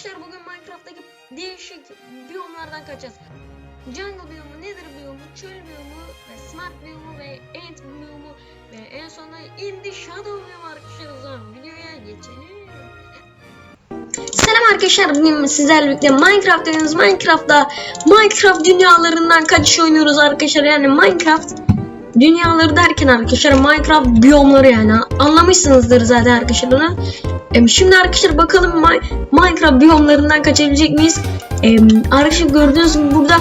Arkadaşlar bugün Minecraft'taki değişik biyomlardan kaçacağız. Jungle biyomu, Nether biyomu, çöl biyomu, ve Smart biyomu ve Ant biyomu ve en sonunda In the Shadow biyomu arkadaşlar. Zaman videoya geçelim. Selam arkadaşlar bugün sizlerle birlikte Minecraft oynuyoruz. Minecraft'ta Minecraft dünyalarından kaçış oynuyoruz arkadaşlar. Yani Minecraft dünyaları derken arkadaşlar Minecraft biyomları yani anlamışsınızdır zaten arkadaşlar. Şimdi arkadaşlar bakalım Mi- Minecraft biyomlarından kaçabilecek miyiz? Em, Arkadaşlar gördüğünüz gibi burada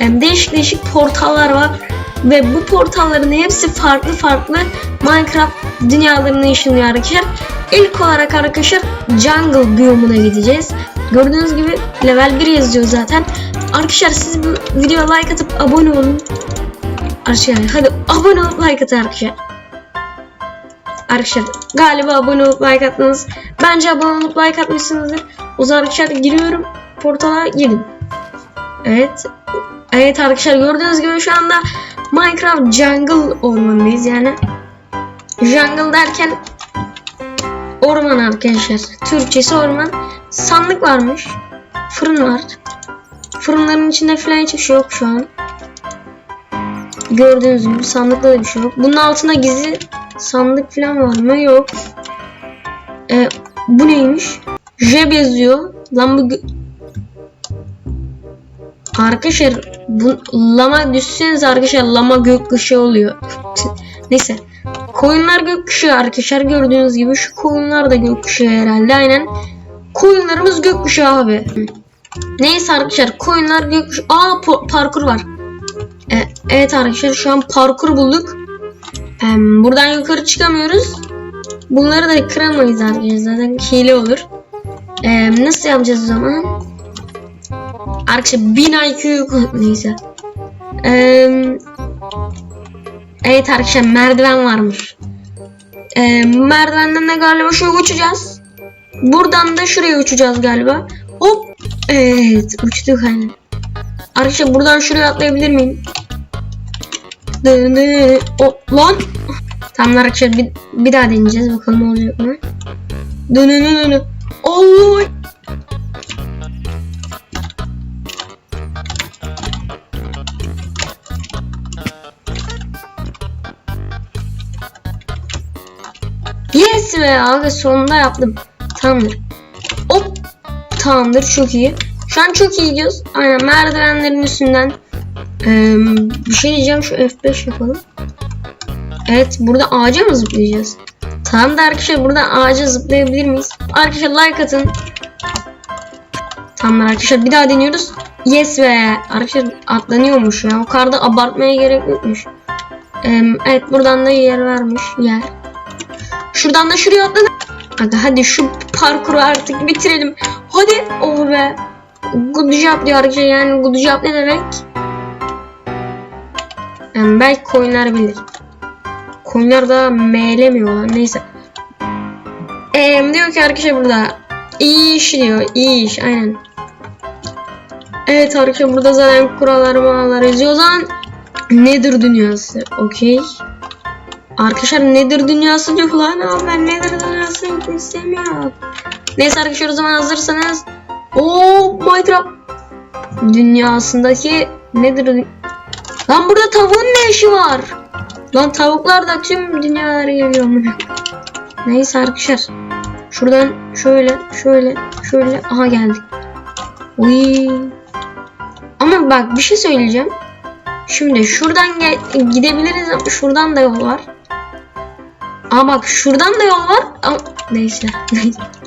em, değişik değişik portallar var. Ve bu portalların hepsi farklı farklı Minecraft dünyalarına ışınlıyor arkadaşlar. İlk olarak arkadaşlar Jungle biyomuna gideceğiz. Gördüğünüz gibi level 1 yazıyor zaten. Arkadaşlar siz bu videoya like atıp abone olun. Arkadaşlar hadi abone olup like atın arkadaşlar. Arkadaşlar galiba abone olup like attınız. Bence abone olup like atmışsınızdır. O zaman arkadaşlar giriyorum. Portala gidin. Evet. Evet arkadaşlar gördüğünüz gibi şu anda Minecraft Jungle ormanındayız yani. Jungle derken orman arkadaşlar. Türkçesi orman. Sandık varmış. Fırın var. Fırınların içinde falan hiçbir şey yok şu an. Gördüğünüz gibi sandıkta da bir şey yok. Bunun altında gizli sandık falan var mı? Yok. E, bu neymiş? Jeb yazıyor. Lan bu... Arkadaşlar bu lama düşseniz arkadaşlar lama gökkuşağı oluyor. Neyse. Koyunlar gökkuşağı arkadaşlar gördüğünüz gibi şu koyunlar da gökkuşağı herhalde aynen. Koyunlarımız gökkuşağı abi. Neyse arkadaşlar koyunlar gökkuşağı. Aa parkur var. E, evet arkadaşlar şu an parkur bulduk. E, buradan yukarı çıkamıyoruz. Bunları da kıramayız arkadaşlar zaten hile olur. E, nasıl yapacağız o zaman? Arkadaşlar 1000 IQ neyse. Evet arkadaşlar merdiven varmış. Merdivenden de galiba şuraya uçacağız. Buradan da şuraya uçacağız galiba. Hop. Evet uçtuk hani. Arkadaşlar buradan şuraya atlayabilir miyim? Dı dı. O, lan. Tamam arkadaşlar bir, bir daha deneyeceğiz bakalım olacak mı? Dı dı dı dı dı. Allah. Yes be abi sonunda yaptım. Tamamdır. Hop. Tamamdır çok iyi. Şu an çok iyi gidiyoruz. Aynen merdivenlerin üstünden. Ee, bir şey diyeceğim şu F5 yapalım. Evet burada ağaca mı zıplayacağız? Tamam da arkadaşlar burada ağaca zıplayabilir miyiz? Arkadaşlar like atın. Tamam arkadaşlar bir daha deniyoruz. Yes be. Arkadaşlar atlanıyormuş ya. O kadar da abartmaya gerek yokmuş. Ee, evet buradan da yer vermiş. Yer. Şuradan da şuraya atladık. Hadi hadi şu parkuru artık bitirelim. Hadi. Oh be. Good job diyor arkadaşlar. Yani good job ne demek? Yani belki koyunlar bilir. Koyunlar da meğlemiyorlar. Neyse. Eee diyor ki arkadaşlar burada. İyi iş diyor. iyi iş. Aynen. Evet arkadaşlar burada zaten kurallar mağalar yazıyor. O zaman nedir dünyası? Okey. Arkadaşlar nedir dünyası diyor lan ama ben nedir dünyası gitmek istemiyorum. Neyse arkadaşlar o zaman hazırsanız. Oo Minecraft dünyasındaki nedir? Lan burada tavuğun ne işi var? Lan tavuklar da tüm dünyalara geliyor mu? Neyse arkadaşlar. Şuradan şöyle şöyle şöyle aha geldik. Uy. Ama bak bir şey söyleyeceğim. Şimdi şuradan gidebiliriz ama şuradan da yol var. Aa bak şuradan da yol var. Ama neyse. neyse.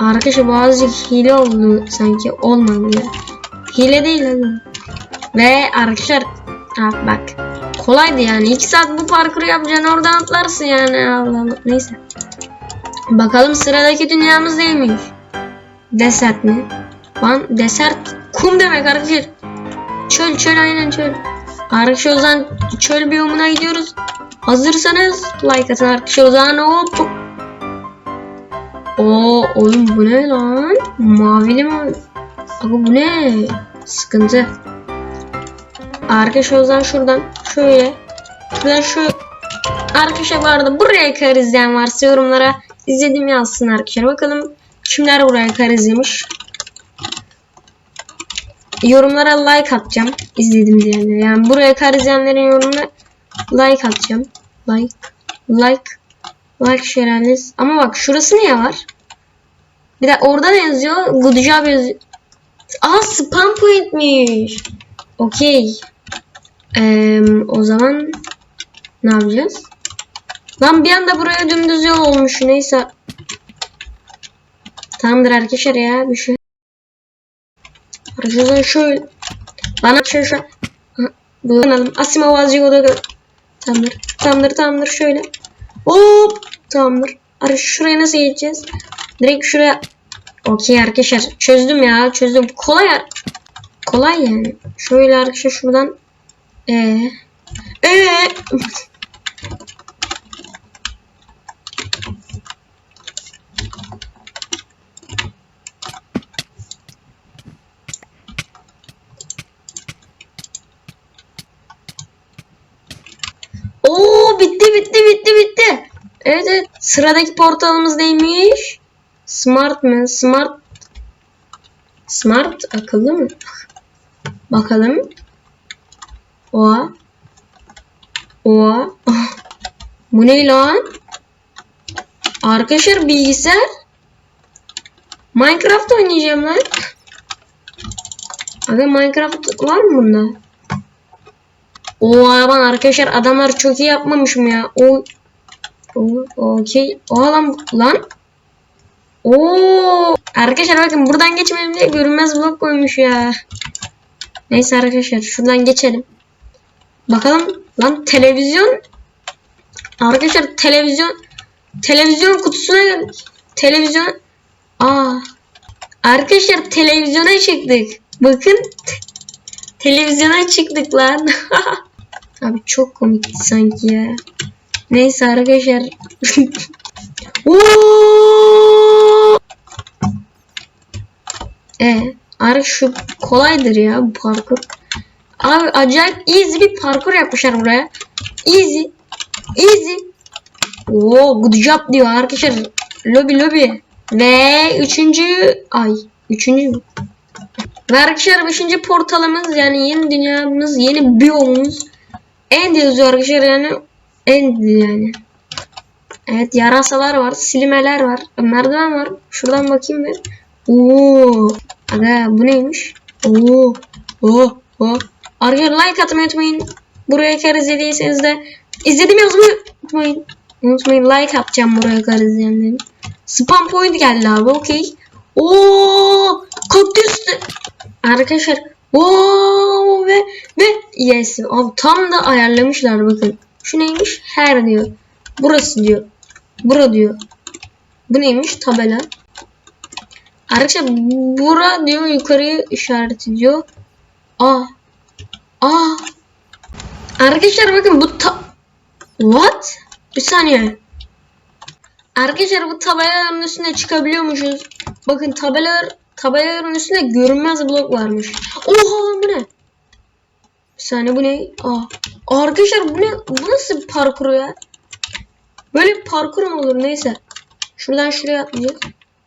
Arkadaşlar bazı hile oldu sanki olmadı. Hile değil abi. Ve arkadaşlar ha, bak kolaydı yani 2 saat bu parkuru yapacaksın oradan atlarsın yani Allah neyse. Bakalım sıradaki dünyamız neymiş? Desert mi? Lan desert kum demek arkadaşlar. Çöl çöl aynen çöl. Arkadaşlar o zaman çöl biyomuna gidiyoruz. Hazırsanız like atın arkadaşlar o zaman hop. Oo oğlum bu ne lan? Mavili mi? Abi bu ne? Sıkıntı. Arkadaşlar o şuradan şöyle. Şuradan şu Arkadaşlar bu arada buraya kadar izleyen varsa yorumlara izledim yazsın arkadaşlar. Bakalım kimler buraya kadar izlemiş. yorumlara like atacağım. izledim diyenler. Yani buraya kadar izleyenlerin yorumuna like atacağım. Like. Like. Like şelaleniz. Ama bak şurası niye var? Bir de orada ne yazıyor? Good job yazıyor. Aa spam pointmiş. Okey. Eee, o zaman ne yapacağız? Lan bir anda buraya dümdüz yol olmuş. Neyse. Tamamdır arkadaşlar ya bir şey. Arkadaşlar şöyle. Bana şöyle şöyle. Bulanalım. O da Tamamdır. Tamamdır tamamdır şöyle. Hop. Tamamdır. Ara şuraya nasıl geçeceğiz? Direkt şuraya. Okey arkadaşlar. Çözdüm ya. Çözdüm. Kolay. Kolay yani. Şöyle arkadaşlar şuradan. Ee. Ee. Oo bitti bitti bitti bitti. Evet evet. Sıradaki portalımız neymiş? Smart mı? Smart. Smart akıllı mı? Bakalım. Oha. Oha. Bu ne lan? Arkadaşlar bilgisayar. Minecraft oynayacağım lan. Aga Minecraft var mı bunda? O araban arkadaşlar adamlar çok iyi yapmamış mı ya? O okey. O lan lan. Oo arkadaşlar bakın buradan geçmeyelim diye görünmez blok koymuş ya. Neyse arkadaşlar şuradan geçelim. Bakalım lan televizyon Arkadaşlar televizyon televizyon kutusuna. Televizyon Aa Arkadaşlar televizyona çıktık. Bakın televizyona çıktık lan. Abi çok komikti sanki ya. Neyse arkadaşlar. E, Arı şu kolaydır ya bu parkur. Abi acayip easy bir parkur yapmışlar buraya. Easy. Easy. Oo good job diyor arkadaşlar. Lobby lobby. Ve üçüncü ay. Üçüncü mü? Ve arkadaşlar beşinci portalımız yani yeni dünyamız, yeni biyomumuz. End yazıyor arkadaşlar yani. End yani. Evet yarasalar var, silimeler var, merdiven var. Şuradan bakayım bir. Oo. Aga bu neymiş? Oo. Oo. Oo. Arkadaşlar like atmayı unutmayın. Buraya kadar izlediyseniz de izledim yazmayı unutmayın. Unutmayın like atacağım buraya kadar izleyenlerin. Spam point geldi abi okey. Oo kaktüs Arkadaşlar Oo ve ve yes abi tam da ayarlamışlar bakın. Şu neymiş? Her diyor. Burası diyor. Bura diyor. Bu neymiş? Tabela. Arkadaşlar bura diyor yukarıyı işaret ediyor. Aa. Aa. Arkadaşlar bakın bu ta What? Bir saniye. Arkadaşlar bu tabelaların üstüne çıkabiliyormuşuz. Bakın tabelalar tabelaların üstünde görünmez blok varmış. Oha bu ne? Bir saniye bu ne? Aa. Arkadaşlar bu ne? Bu nasıl bir parkur ya? Böyle bir parkur mu olur? Neyse. Şuradan şuraya atlayacağız.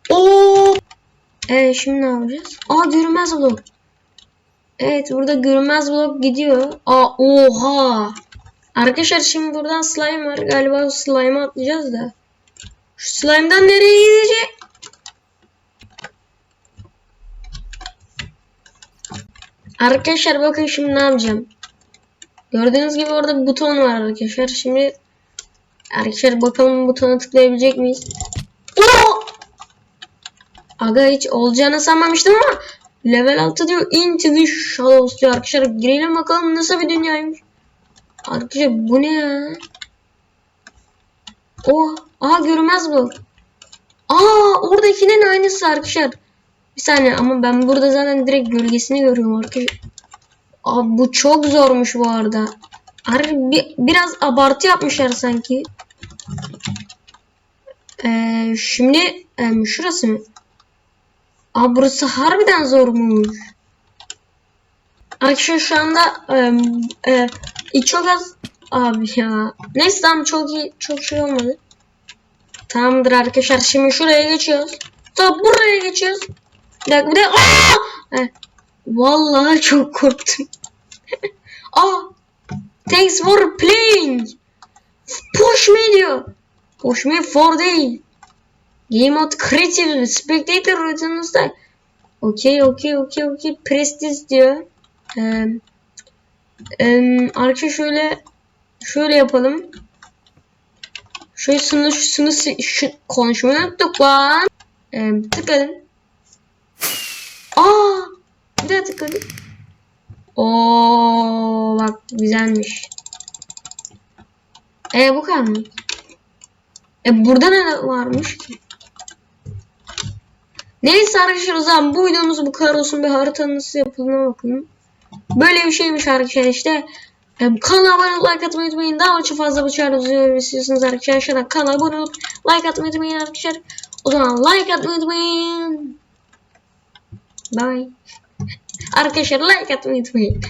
Oo. Evet şimdi ne yapacağız? Aa görünmez blok. Evet burada görünmez blok gidiyor. Aa oha. Arkadaşlar şimdi buradan slime var. Galiba slime'a atlayacağız da. Şu slime'dan nereye gidecek? Arkadaşlar bakın şimdi ne yapacağım. Gördüğünüz gibi orada bir buton var arkadaşlar. Şimdi arkadaşlar bakalım butona tıklayabilecek miyiz? Oo! Aga hiç olacağını sanmamıştım ama level 6 diyor into the shadows diyor arkadaşlar. Girelim bakalım nasıl bir dünyaymış. Arkadaşlar bu ne ya? Oh, aa görünmez bu. Aa oradakinin aynısı arkadaşlar. Bir saniye ama ben burada zaten direkt gölgesini görüyorum arkadaşlar. Abi bu çok zormuş bu arada. Harbi bi- biraz abartı yapmışlar sanki. Ee, şimdi em, şurası mı? Aa burası harbiden zormuş. Arkadaşlar şu anda em, e, e, çok az abi ya. Neyse tamam çok iyi çok şey olmadı. Tamamdır arkadaşlar şimdi şuraya geçiyoruz. Sonra buraya geçiyoruz. Bir dakika bir dakika. Aa! Heh. Vallahi çok korktum. Aa! Thanks for playing. Push me diyor. Push me for değil. Game mode creative. Spectator routine'ınızda. Okey okey okey okey. Prestige diyor. Ee, em, arkadaşlar şöyle şöyle yapalım. Şöyle sınır şu sınır şu konuşmayı unuttuk lan. Ee, tıkladım. Aa! Bir daha tıkladım. Oo bak güzelmiş. E bu kadar mı? E burada ne varmış ki? Neyse arkadaşlar o zaman bu videomuz bu kadar olsun. Bir harita nasıl yapıldığına bakın. Böyle bir şeymiş arkadaşlar işte. E, kanala abone olup like atmayı unutmayın. Daha çok fazla bu çağrı düzenlemek istiyorsanız arkadaşlar kanala abone olup like atmayı unutmayın arkadaşlar. O zaman like atmayı unutmayın. Bye. Arkadaşlar like atmayı unutmayın.